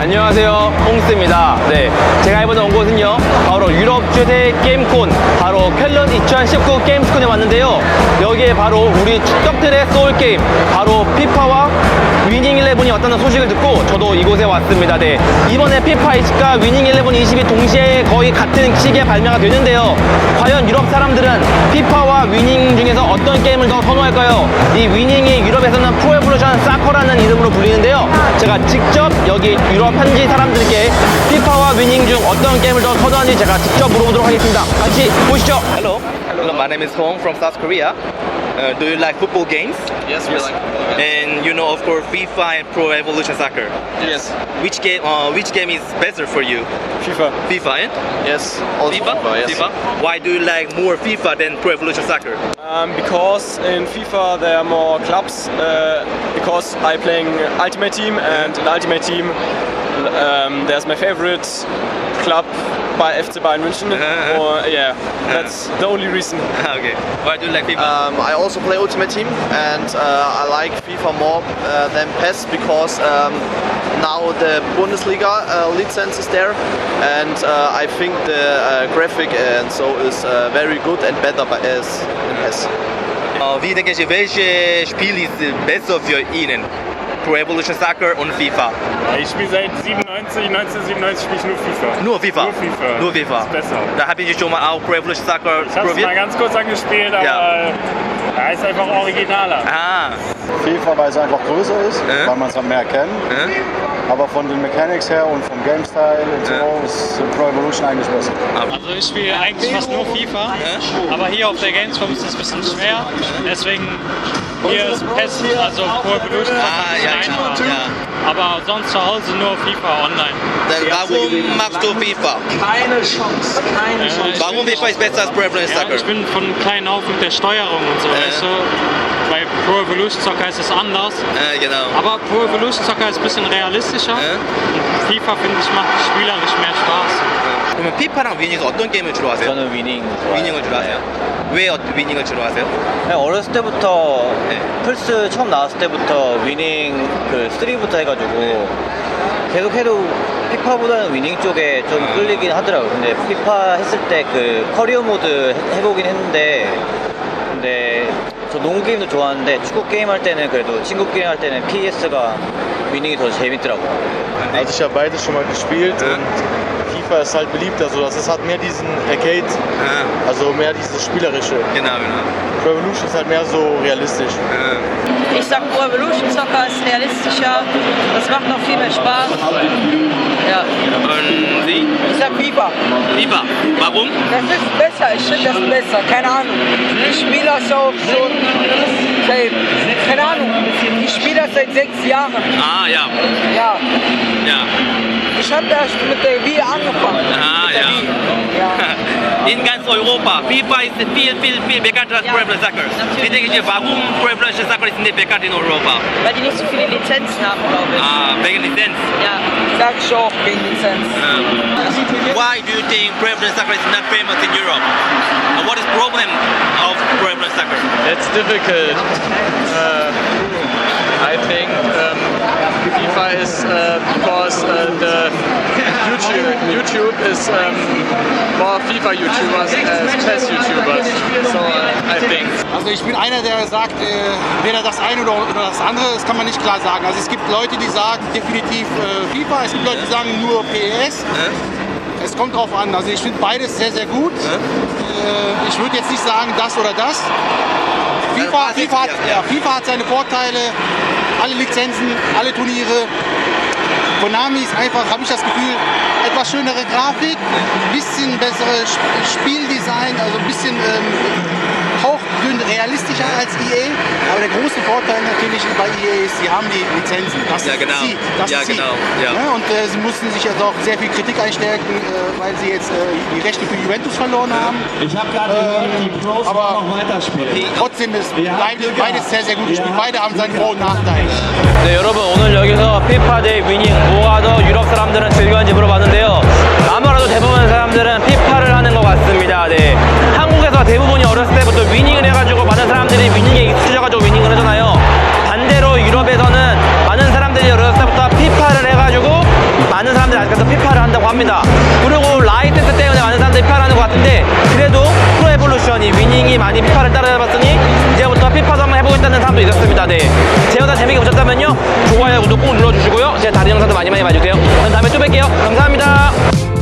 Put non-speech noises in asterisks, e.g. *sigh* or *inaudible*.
안녕하세요. 홍스입니다. 네 제가 이번에 온 곳은요 유럽 최대 게임콘 바로 쾰런 2019 게임스콘에 왔는데요. 여기에 바로 우리 축덕들의 소울 게임 바로 피파와 위닝 11이 왔다는 소식을 듣고 저도 이곳에 왔습니다. 네 이번에 피파 20과 위닝 11 20이 동시에 거의 같은 시기에 발매가 되는데요. 과연 유럽 사람들은 피파와 위닝 중에서 어떤 게임을 더 선호할까요? 이 위닝이 유럽에서는 프로에볼루션 사커라는 이름으로 불리는데요. 제가 직접 여기 유럽 현지 사람들께 피파와 위닝 중 어떤 게임을 더 선호하는지 제가 직접 물어보도록 하겠습니다. 같이 보시죠. Hello. Hello. My name is Hong from South Korea. Uh, do you like football games? Yes, we like. And you know, of course, FIFA and Pro Evolution Soccer. Yes. Which game? Uh, which game is better for you? FIFA. FIFA, eh? Yes. Also FIFA. yes. Why do you like more FIFA than Pro Evolution Soccer? Um, because in FIFA there are more clubs. Uh, because I playing Ultimate Team and in Ultimate Team um, there's my favorite club by FC Bayern München. Uh-huh. *laughs* Or, yeah, that's the only reason. *laughs* okay. Why do you like FIFA? Um, I also play Ultimate Team and uh, I like FIFA more uh, than PES because um, now the Bundesliga uh, license is there and uh, I think the uh, graphic and so is uh, very good and better by, as in PES. Äh, wie denken Sie, welches Spiel ist besser für Ihnen? Pro Evolution Soccer und FIFA? Ich spiele seit 97, 1997 spiele ich nur FIFA. Nur FIFA? Nur FIFA. Nur FIFA. Ist besser. Da haben Sie schon mal auch Pro Evolution Soccer Ich habe es mal probiert? ganz kurz angespielt, aber Ja. er ist einfach originaler. Ah, FIFA, weil es einfach größer ist, Äh? weil man es halt mehr kennt. äh? Aber von den Mechanics her und vom Game-Style und so Äh? ist Pro Evolution eigentlich besser. Also ich spiele eigentlich fast nur FIFA, aber hier auf der Gamescom ist es ein bisschen schwer. Deswegen hier ist PES, also Pro Evolution Ah, ja, einfacher. ja. Aber sonst zu Hause nur FIFA online. Dann warum magst du FIFA? Keine Chance, keine Chance. ich Warum FIFA ist besser als Pro Evolution Ja, Soccer? ich bin von klein auf mit der Steuerung und so, Äh. weißt du. Bei Pro Evolution Soccer ist es anders. Äh, genau. Aber Pro Evolution Soccer ist ein bisschen realistischer. Äh? Und FIFA, finde ich, macht spielerisch mehr Spaß. 그러면 피파랑 위닝에서 어떤 게임을 주로 하세요? 저는 위닝 좋아해요. 위닝을 주로 하세요? 왜 어- 위닝을 주로 하세요? 그냥 어렸을 때부터 네. 플스 처음 나왔을 때부터 위닝 그 3부터 해가지고 네. 계속 해도 피파보다는 위닝 쪽에 좀 아. 끌리긴 하더라고요. 근데 피파 했을 때 그 커리어 모드 해- 해보긴 했는데 근데 저 농구 게임도 좋아하는데 축구 게임 할 때는 그래도 친구 게임 할 때는 PS가 위닝이 더 재밌더라고요. Ich habe beides FIFA ist halt beliebter, so das ist, hat mehr diesen Arcade, 아, also mehr dieses spielerische. genau, genau. Pro Evolution ist halt mehr so realistisch. Äh, Ich sag Pro Evolution Soccer ist realistischer. Das macht noch viel mehr Spaß. Ja. und Sie? Ich sag FIFA. FIFA. Warum? Das ist besser. Ich finde das besser. Keine Ahnung. Ich spiele das auch schon seit, keine Ahnung. Ich spiele das seit sechs Jahren. Ah, ja. Ja. Ja. Ich habe erst mit der Wii angefangen. Ah, mit der ja. Wii. *laughs* ja. In ganz Europa. FIFA ist viel, viel, viel bekannter als Ja, Pro Evolution Soccer. natürlich. Wie denken Sie, warum Pro Evolution Soccer ist nicht bekannt in Europa? Weil die nicht so viele Lizenzen haben, glaube ich. Ah, wegen Lizenz. Ja. Sag ich auch wegen Lizenz. Why do you think Pro Evolution Soccer is not famous in Europe? And what is problem of Pro Evolution Soccer? It's difficult. Uh, I think um, FIFA is uh, because uh, the YouTube YouTube is um, more FIFA YouTubers as PES YouTubers. So uh, I think. Also ich bin einer, der sagt, äh, weder das eine oder, oder das andere, das kann man nicht klar sagen. Also es gibt Leute, die sagen definitiv äh, FIFA, es gibt Leute, die sagen nur PES. Es kommt drauf an. Also ich finde beides sehr, sehr gut. Äh, ich würde jetzt nicht sagen das oder das. FIFA, FIFA, hat, ja, FIFA hat seine Vorteile, alle Lizenzen, alle Turniere. Konami ist einfach, habe ich das Gefühl, etwas schönere Grafik, ein bisschen bessere Sp- Spieldesign, also ein bisschen ähm, hauchdünn realistischer als EA. Aber der große Vorteil natürlich bei EA ist, sie haben die Lizenzen. Das Ja, genau. zieht. Das Ja, zieht. genau, ja. und äh, sie mussten sich jetzt auch sehr viel Kritik einstecken, äh, weil sie jetzt äh, die Rechte für Juventus verloren haben. Ich habe gerade gehört, die Pros aber- wollen noch weiterspielen. Trotzdem ist Wir haben beides, Glück beides gehabt. sehr, sehr gut gespielt. Ja. Beide haben seinen Vor- und Nachteil. 네, 여러분 오늘 여기서 피파 대 위닝 뭐가 더 유럽 사람들은 즐겨하는지 물어봤는데요. 아무래도 대부분 사람들은 피파를 하는 것 같습니다. 네, 한국에서 대부분이 어렸을 때부터 위닝을 해가지고 많은 사람들이 위닝에 익숙해져가지고 위닝을 하잖아요. 반대로 유럽에서는 많은 사람들이 어렸을 때부터 피파를 해가지고 합니다. 그리고 라이센스 때문에 많은 사람들이 피파를 하는 것 같은데 그래도 프로 에볼루션이 위닝이 많이 피파를 따라잡았으니 해보겠다는 사람도 있었습니다. 네. 제 영상 재밌게 보셨다면요. 좋아요, 구독 꼭 눌러주시고요. 제 다른 영상도 많이 많이 봐주세요. 그럼 다음에 또 뵐게요. 감사합니다.